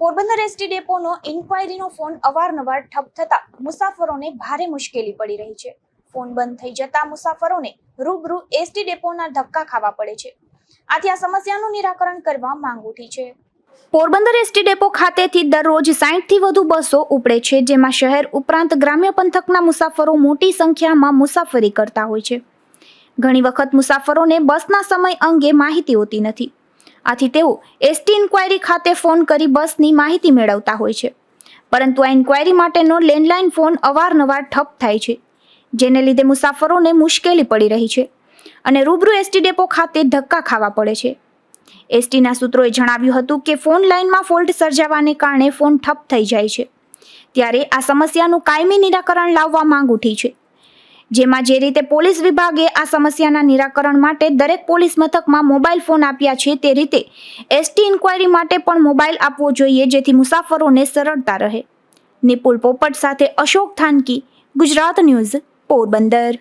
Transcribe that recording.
Porbandar ST ડેપોનો ઇન્ક્વાયરીનો phone અવારનવાર ઠપ થતા મુસાફરોને ભારે મુશ્કેલી પડી રહી છે. ફોન બંધ થઈ જતા મુસાફરોને રૂબરૂ એસટી ડેપોના ધક્કા ખાવા પડે છે. આથી આ સમસ્યાનું નિરાકરણ કરવા માંગ ઉઠી છે. પોરબંદર એસટી ડેપો ખાતેથી દરરોજ સાહીઠથી વધુ બસો ઉપડે છે, જેમાં શહેર ઉપરાંત ગ્રામ્ય પંથકના મુસાફરો મોટી સંખ્યામાં મુસાફરી કરતા હોય છે. ઘણી વખત મુસાફરોને બસના સમય અંગે માહિતી હોતી નથી. આથી તેઓ એસટી ઇન્ક્વાયરી ખાતે ફોન કરી બસની માહિતી મેળવતા હોય છે. પરંતુ આ ઇન્ક્વાયરી માટેનો લેન્ડલાઇન ફોન અવારનવાર ઠપ થાય છે, જેને લીધે મુસાફરોને મુશ્કેલી પડી રહી છે અને રૂબરૂ એસટી ડેપો ખાતે ધક્કા ખાવા પડે છે. એસટીના સૂત્રોએ જણાવ્યું હતું કે ફોન લાઇનમાં ફોલ્ટ સર્જાવાને કારણે ફોન ઠપ થઈ જાય છે, ત્યારે આ સમસ્યાનું કાયમી નિરાકરણ લાવવા માંગ ઉઠી છે. જેમાં જે રીતે પોલીસ વિભાગે આ સમસ્યાના નિરાકરણ માટે દરેક પોલીસ મથકમાં મોબાઈલ ફોન આપ્યા છે, તે રીતે એસટી ઇન્ક્વાયરી માટે પણ મોબાઈલ આપવો જોઈએ, જેથી મુસાફરોને સરળતા રહે. નિપુલ પોપટ સાથે અશોક થાનકી, ગુજરાત ન્યૂઝ પોરબંદર.